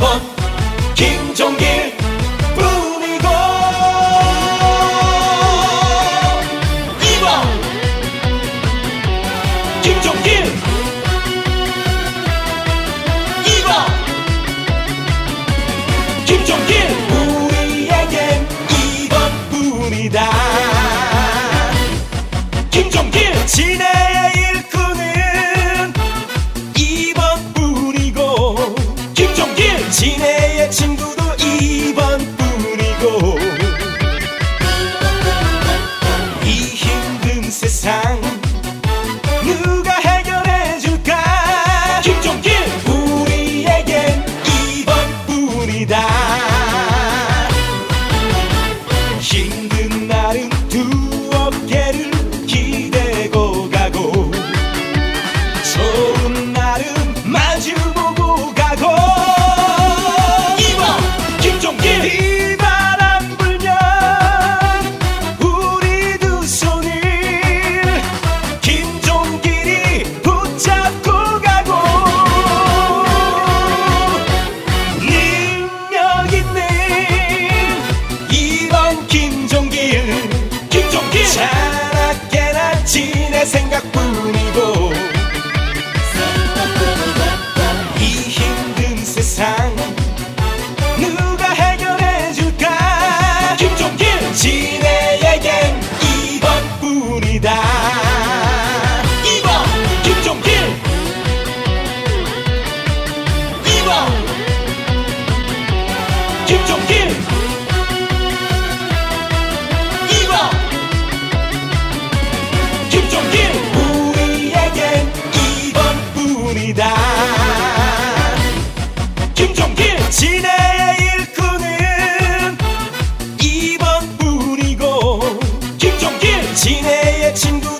이번. 김종길. that 진해의 일꾼은 이번뿐이고 김종길! 진해의 친구